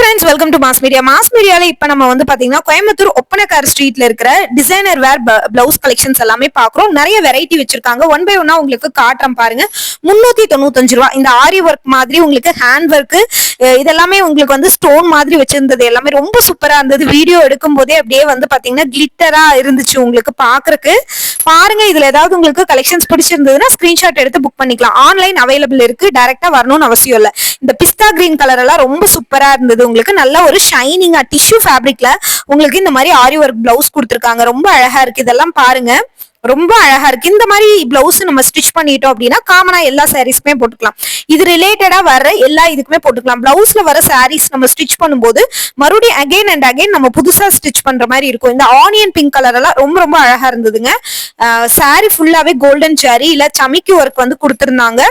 Friends welcome to Mass Media Mass மீடியால இப்ப நம்ம வந்து பாத்தீங்கன்னா கோயம்புத்தூர் ஒப்பனக்கார் ஸ்ட்ரீட்ல இருக்கிற டிசைனர் வேர் பிளவுஸ் கலெக்ஷன்ஸ் எல்லாமே பாக்குறோம். நிறைய வெரைட்டி வச்சிருக்காங்க. ஒன் பை ஒன்னா உங்களுக்கு காட்டுறோம் பாருங்க. முன்னூத்தி தொண்ணூத்தஞ்சு ரூபா. இந்த ஆரி ஒர்க் மாதிரி உங்களுக்கு ஹேண்ட் ஒர்க் இதெல்லாமே உங்களுக்கு வந்து ஸ்டோன் மாதிரி வச்சிருந்தது எல்லாமே. ரொம்ப சூப்பரா இருந்தது. வீடியோ எடுக்கும் போதே அப்படியே வந்து பாத்தீங்கன்னா கிளிட்டரா இருந்துச்சு உங்களுக்கு பாக்குறதுக்கு பாருங்க இதுல ஏதாவது உங்களுக்கு கலெக்ஷன்ஸ் பிடிச்சிருந்ததுன்னா ஸ்கிரீன்ஷாட் எடுத்து புக் பண்ணிக்கலாம். ஆன்லைன் அவைலபிள் இருக்கு. டைரக்டா வரணும்னு அவசியம் இல்லை. இந்த பிஸ்தா கிரீன் கலர் எல்லாம் ரொம்ப சூப்பரா இருந்தது உங்களுக்கு நல்ல ஒரு ஷைனிங்கா டிஷ்யூ ஃபேப்ரிக்ல உங்களுக்கு இந்த மாதிரி ஆரி ஒர்க் பிளவுஸ் கொடுத்துருக்காங்க. ரொம்ப அழகா இருக்கு. இதெல்லாம் பாருங்க. ரொம்ப அழகா இருக்கு. இந்த மாதிரி பிளவுஸ் நம்ம ஸ்டிச் பண்ணிட்டோம் அப்படின்னா காமனா எல்லா சாரீஸ்க்குமே போட்டுக்கலாம். இது ரிலேட்டடா வர எல்லா இதுக்குமே போட்டுக்கலாம். பிளவுஸ்ல வர சாரீஸ் நம்ம ஸ்டிச் பண்ணும்போது மறுபடியும் அகைன் அண்ட் அகைன் நம்ம புதுசா ஸ்டிச் பண்ற மாதிரி இருக்கும். இந்த ஆனியன் பிங்க் கலர் எல்லாம் ரொம்ப ரொம்ப அழகா இருந்ததுங்க. சாரி ஃபுல்லாவே கோல்டன் சாரி இல்ல சமிக்கி ஒர்க் வந்து கொடுத்துருந்தாங்க.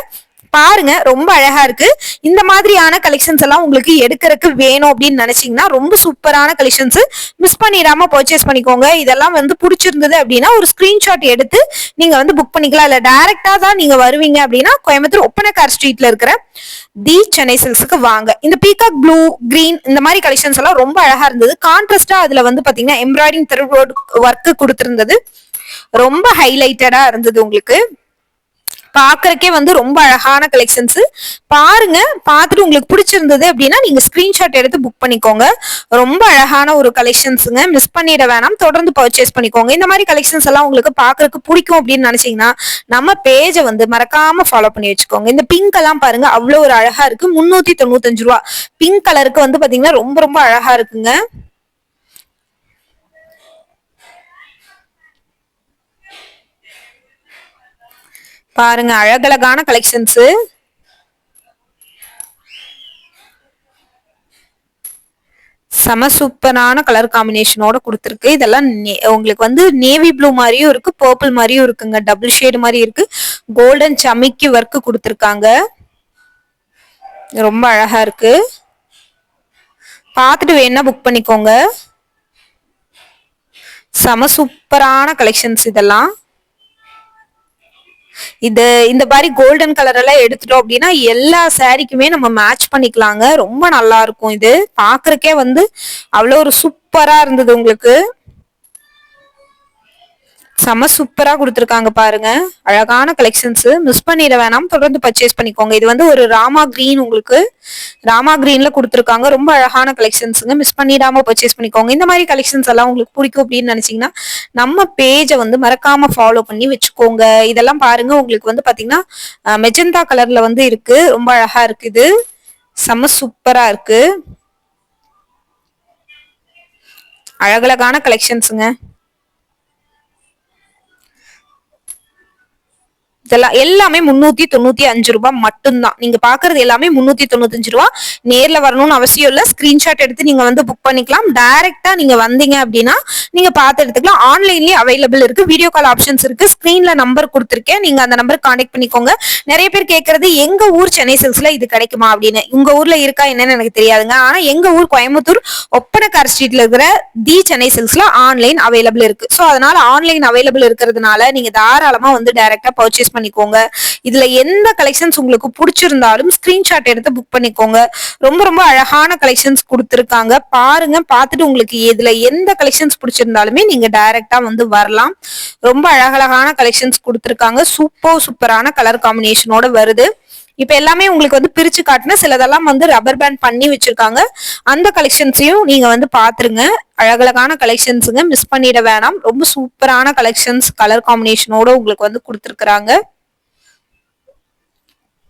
பாருங்க ரொம்ப அழகா இருக்கு. இந்த மாதிரியான கலெக்ஷன்ஸ் எல்லாம் உங்களுக்கு எடுக்கிறதுக்கு வேணும் அப்படின்னு நினைச்சீங்கன்னா ரொம்ப சூப்பரான கலெக்ஷன்ஸ் மிஸ் பண்ணிடாம பர்ச்சேஸ் பண்ணிக்கோங்க. இதெல்லாம் வந்து பிடிச்சிருந்தது அப்படின்னா ஒரு ஸ்கிரீன்ஷாட் எடுத்து நீங்க வந்து புக் பண்ணிக்கலாம். இல்ல டைரக்டா தான் நீங்க வருவீங்க அப்படின்னா கோயம்புத்தூர் ஒப்பனக்கார் ஸ்ட்ரீட்ல இருக்கிற தி சென்னை சில்ஸுக்கு வாங்க. இந்த பீகாக் ப்ளூ கிரீன் இந்த மாதிரி கலெக்ஷன்ஸ் எல்லாம் ரொம்ப அழகா இருந்தது. கான்ட்ராஸ்டா அதுல வந்து பாத்தீங்கன்னா எம்ப்ராய்டிங் த்ரெட் ஒர்க் கொடுத்திருந்தது. ரொம்ப ஹைலைட்டடா இருந்தது உங்களுக்கு. பாக்குறக்கே வந்து ரொம்ப அழகான கலெக்ஷன்ஸ் பாருங்க பார்த்துட்டு உங்களுக்கு பிடிச்சிருந்தது அப்படின்னா நீங்க ஸ்கிரீன்ஷாட் எடுத்து புக் பண்ணிக்கோங்க. ரொம்ப அழகான ஒரு கலெக்ஷன்ஸுங்க மிஸ் பண்ணிட வேணாம். தொடர்ந்து பர்ச்சேஸ் பண்ணிக்கோங்க. இந்த மாதிரி கலெக்ஷன்ஸ் எல்லாம் உங்களுக்கு பாக்குறதுக்கு பிடிக்கும் அப்படின்னு நினைச்சீங்கன்னா நம்ம பேஜை வந்து மறக்காம ஃபாலோ பண்ணி வச்சுக்கோங்க. இந்த பிங்க் எல்லாம் பாருங்க அவ்வளவு ஒரு அழகா இருக்கு. முன்னூத்தி தொண்ணூத்தஞ்சு ரூபா. பிங்க் கலருக்கு வந்து பாத்தீங்கன்னா ரொம்ப ரொம்ப அழகா இருக்குங்க. பாருங்க அழகழகான கலெக்ஷன்ஸ் செம சூப்பரான கலர் காம்பினேஷனோட கொடுத்துருக்கு. இதெல்லாம் உங்களுக்கு வந்து நேவி ப்ளூ மாதிரியும் இருக்கு பர்பிள் மாதிரியும் இருக்குங்க. டபுள் ஷேடு மாதிரி இருக்கு. கோல்டன் சமிக்கி ஒர்க் கொடுத்துருக்காங்க. ரொம்ப அழகா இருக்கு. பார்த்துட்டு வேணா புக் பண்ணிக்கோங்க. செம சூப்பரான கலெக்ஷன்ஸ் இதெல்லாம். இது இந்த மாதிரி கோல்டன் கலர் எல்லாம் எடுத்துட்டோம் அப்படின்னா எல்லா சாரிக்குமே நம்ம மேட்ச் பண்ணிக்கலாங்க. ரொம்ப நல்லா இருக்கும் இது. பாக்குறக்கே வந்து அவ்வளோ ஒரு சூப்பரா இருந்தது உங்களுக்கு. செம சூப்பராக கொடுத்துருக்காங்க பாருங்க. அழகான கலெக்ஷன்ஸ் மிஸ் பண்ணிட வேணாம். தொடர்ந்து பர்ச்சேஸ் பண்ணிக்கோங்க. இது வந்து ஒரு ராமா கிரீன் உங்களுக்கு. ராமா கிரீன்ல கொடுத்துருக்காங்க. ரொம்ப அழகான கலெக்ஷன்ஸுங்க மிஸ் பண்ணிடாம பர்ச்சேஸ் பண்ணிக்கோங்க. இந்த மாதிரி கலெக்ஷன்ஸ் எல்லாம் உங்களுக்கு பிடிக்கும் அப்படின்னு நினைச்சீங்கன்னா நம்ம பேஜை வந்து மறக்காம ஃபாலோ பண்ணி வச்சுக்கோங்க. இதெல்லாம் பாருங்க. உங்களுக்கு வந்து பாத்தீங்கன்னா மெஜந்தா கலர்ல வந்து இருக்கு. ரொம்ப அழகா இருக்குது. செம்ம சூப்பரா இருக்கு. அழகழகான கலெக்ஷன்ஸுங்க இதெல்லாம் எல்லாமே முன்னூத்தி தொண்ணூத்தி அஞ்சு ரூபாய் மட்டும்தான். நீங்க பாக்குறது எல்லாமே முன்னூத்தி தொண்ணூத்தஞ்சு ரூபா. நேர்ல வரணும்னு அவசியம் இல்ல. ஸ்கிரீன்ஷாட் எடுத்து நீங்க வந்து புக் பண்ணிக்கலாம். டைரக்டா நீங்க வந்தீங்க அப்படின்னா நீங்க பார்த்து எடுத்துக்கலாம். ஆன்லைன்லயே அவைலபிள் இருக்கு. வீடியோ கால் ஆப்ஷன்ஸ் இருக்கு. ஸ்கிரீன்ல நம்பர் கொடுத்துருக்கேன். நீங்க அந்த நம்பர் கான்டெக்ட் பண்ணிக்கோங்க. நிறைய பேர் கேட்கறது எங்க ஊர் சென்னை சில்ஸ்ல இது கிடைக்குமா? அப்படின்னு. உங்க ஊர்ல இருக்கா என்னன்னு எனக்கு தெரியாதுங்க. ஆனா எங்க ஊர் கோயம்புத்தூர் ஒப்பனக்கார் ஸ்ட்ரீட்ல இருக்கிற தி சென்னை சில்ஸ்ல ஆன்லைன் அவைலபிள் இருக்கு. ஸோ அதனால ஆன்லைன் அவைலபிள் இருக்கிறதுனால நீங்க தாராளமா வந்து டைரக்டா பர்ச்சேஸ் பண்ணிக்கோங்க. இதுல எந்த கலெக்ஷன்ஸ் உங்களுக்கு பிடிச்சிருந்தாலும் ஸ்கிரீன்ஷாட் எடுத்து புக் பண்ணிக்கோங்க. ரொம்ப ரொம்ப அழகான கலெக்ஷன்ஸ் கொடுத்துருக்காங்க. பாருங்க பார்த்துட்டு உங்களுக்கு இதுல எந்த கலெக்ஷன்ஸ் பிடிச்சிருந்தாலுமே நீங்க டைரக்டா வந்து வரலாம். ரொம்ப அழகழகான கலெக்ஷன்ஸ் கொடுத்துருக்காங்க. சூப்பர் சூப்பரான கலர் காம்பினேஷனோட வருது. இப்ப எல்லாமே உங்களுக்கு வந்து பிரிச்சு காட்டின சிலதெல்லாம் வந்து ரப்பர் பேண்ட் பண்ணி வச்சிருக்காங்க. அந்த கலெக்ஷன்ஸையும் நீங்க வந்து பாத்துருங்க. அழகழகான கலெக்ஷன்ஸுங்க மிஸ் பண்ணிட வேணாம். ரொம்ப சூப்பரான கலெக்ஷன்ஸ் கலர் காம்பினேஷனோட உங்களுக்கு வந்து கொடுத்துருக்குறாங்க.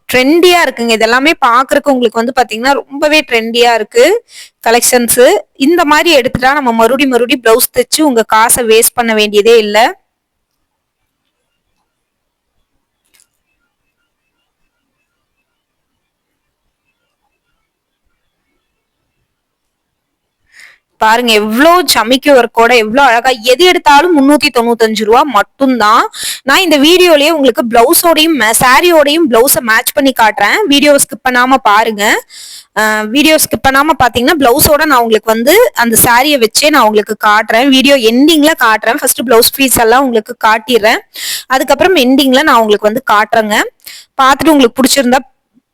ட்ரெண்டியா இருக்குங்க. இதெல்லாமே பாக்குறதுக்கு உங்களுக்கு வந்து பாத்தீங்கன்னா ரொம்பவே ட்ரெண்டியா இருக்கு கலெக்ஷன்ஸ் இந்த மாதிரி எடுத்துட்டா நம்ம மறுபடி மறுபடி பிளவுஸ் தைச்சு உங்க காசை வேஸ்ட் பண்ண வேண்டியதே இல்லை. பாருங்க எவ்வளவு சமைக்க ஒர்க்கோட எவ்வளவு அழகா எது எடுத்தாலும் முன்னூத்தி தொண்ணூத்தஞ்சு ரூபா மட்டும்தான். நான் இந்த வீடியோலயே உங்களுக்கு பிளவுஸோடையும் சாரியோடையும் பிளவுஸை மேட்ச் பண்ணி காட்டுறேன். வீடியோ ஸ்கிப் பண்ணாம பாருங்க. வீடியோ ஸ்கிப் பண்ணாம பாத்தீங்கன்னா பிளவுஸோட நான் உங்களுக்கு வந்து அந்த சாரியை வச்சே நான் உங்களுக்கு காட்டுறேன். வீடியோ எண்டிங்ல காட்டுறேன். ஃபர்ஸ்ட் பிளவுஸ் பீஸ் எல்லாம் உங்களுக்கு காட்டிடுறேன். அதுக்கப்புறம் எண்டிங்ல நான் உங்களுக்கு வந்து காட்டுறேங்க. பார்த்துட்டு உங்களுக்கு பிடிச்சிருந்தா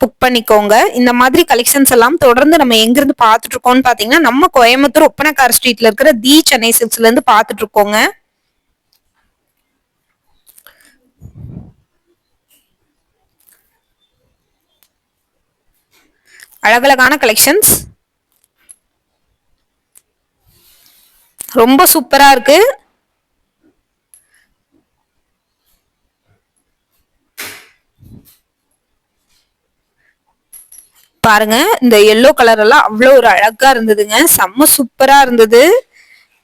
புக் பண்ணிக்கோங்க. இந்த மாதிரி கலெக்ஷன்ஸ் எல்லாம் தொடர்ந்து நம்ம எங்கிருந்து பார்த்துட்டு இருக்கோம்னு பாத்தீங்கன்னா நம்ம கோயம்புத்தூர் ஒப்பனக்கார் ஸ்ட்ரீட்ல இருக்கிற தி சென்னை சில்க்ஸ்ல இருந்து பார்த்துட்டு இருக்கோங்க அழகழகான கலெக்ஷன்ஸ் ரொம்ப சூப்பரா இருக்கு. பாருங்க இந்த எல்லோ கலர் எல்லாம் அவ்வளோ ஒரு அழகா இருந்ததுங்க. செம்ம சூப்பரா இருந்தது.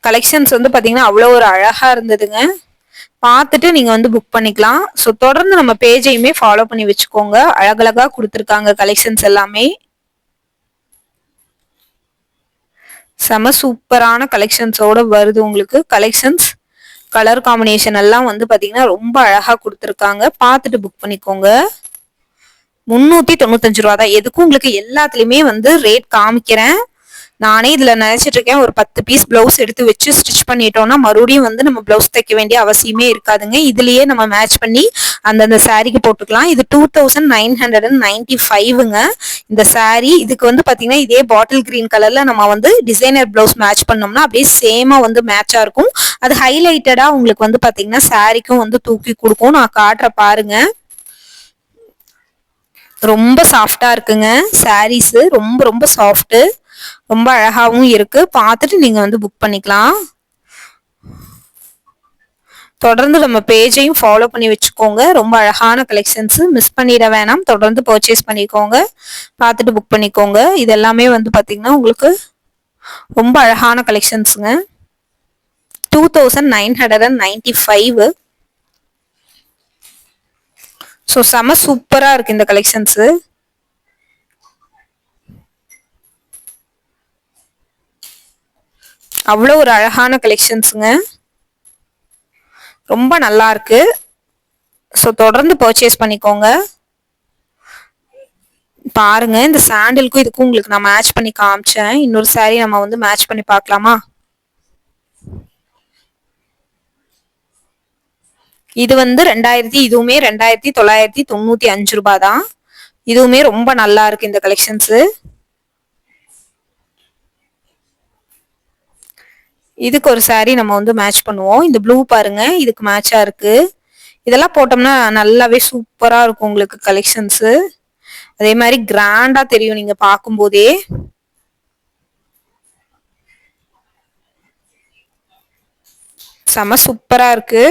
கலெக்ஷன்ஸ் வந்து பாத்தீங்கன்னா அவ்வளோ ஒரு அழகா இருந்ததுங்க. பார்த்துட்டு நீங்க வந்து புக் பண்ணிக்கலாம். ஸோ தொடர்ந்து நம்ம பேஜையுமே ஃபாலோ பண்ணி வச்சுக்கோங்க. அழகழகா கொடுத்துருக்காங்க கலெக்ஷன்ஸ் எல்லாமே. செம சூப்பரான கலெக்ஷன்ஸோட வருது உங்களுக்கு. கலெக்ஷன்ஸ் கலர் காம்பினேஷன் எல்லாம் வந்து பாத்தீங்கன்னா ரொம்ப அழகா கொடுத்துருக்காங்க. பார்த்துட்டு புக் பண்ணிக்கோங்க. முன்னூத்தி தொண்ணூத்தஞ்சு ரூபா தான். எதுக்கும் உங்களுக்கு எல்லாத்துலயுமே வந்து ரேட் காமிக்கிறேன். நானே இதுல நினைச்சிட்டு இருக்கேன். ஒரு பத்து பீஸ் பிளவுஸ் எடுத்து வச்சு ஸ்டிச் பண்ணிட்டோம்னா மறுபடியும் வந்து நம்ம பிளவுஸ் தைக்க வேண்டிய அவசியமே இருக்காதுங்க. இதுலயே நம்ம மேட்ச் பண்ணி அந்தந்த சாரிக்கு போட்டுக்கலாம். இது two thousand nine hundred and ninety ஃபைவ்ங்க இந்த சாரீ இதுக்கு வந்து பாத்தீங்கன்னா இதே பாட்டில் கிரீன் கலர்ல நம்ம வந்து டிசைனர் பிளவுஸ் மேட்ச் பண்ணோம்னா அப்படியே சேமா வந்து மேட்சா இருக்கும். அது ஹைலைட்டடா உங்களுக்கு வந்து பாத்தீங்கன்னா சாரிக்கும் வந்து தூக்கி கொடுக்கும். நான் காட்டுற பாருங்க. ரொம்ப சாஃப்டா இருக்குங்க. சாரீஸ் ரொம்ப ரொம்ப சாஃப்ட் ரொம்ப அழகாவும் இருக்கு. பார்த்துட்டு நீங்க வந்து புக் பண்ணிக்கலாம். தொடர்ந்து நம்ம பேஜையும் ஃபாலோ பண்ணி வச்சுக்கோங்க. ரொம்ப அழகான கலெக்ஷன்ஸ் மிஸ் பண்ணிட வேணாம். தொடர்ந்து பர்ச்சேஸ் பண்ணிக்கோங்க. பார்த்துட்டு புக் பண்ணிக்கோங்க. இது எல்லாமே வந்து பார்த்திங்கன்னா உங்களுக்கு ரொம்ப அழகான கலெக்ஷன்ஸுங்க two thousand nine hundred and ninety five so செம சூப்பராக இருக்கு இந்த கலெக்ஷன்ஸு அவ்வளோ ஒரு அழகான கலெக்ஷன்ஸுங்க ரொம்ப நல்லா இருக்கு. ஸோ தொடர்ந்து பர்ச்சேஸ் பண்ணிக்கோங்க. பாருங்க இந்த சாண்டிலுக்கும் இதுக்கும் உங்களுக்கு நான் மேட்ச் பண்ணி காமிச்சேன். இன்னொரு சாரீ நம்ம வந்து மேட்ச் பண்ணி பார்க்கலாமா? இது வந்து ரெண்டாயிரத்தி இதுவுமே ரெண்டாயிரத்தி தொள்ளாயிரத்தி தொண்ணூத்தி அஞ்சு ரூபாய் தான் இதுவுமே ரொம்ப நல்லா இருக்கு இந்த கலெக்ஷன்ஸ் இதுக்கு ஒரு சாரீ நம்ம வந்து மேட்ச் பண்ணுவோம். இந்த ப்ளூ பாருங்க இதுக்கு மேட்சா இருக்கு. இதெல்லாம் போட்டோம்னா நல்லாவே சூப்பரா இருக்கும் உங்களுக்கு கலெக்ஷன்ஸ் அதே மாதிரி கிராண்டா தெரியும் நீங்க பார்க்கும் போதே செம சூப்பரா இருக்கு.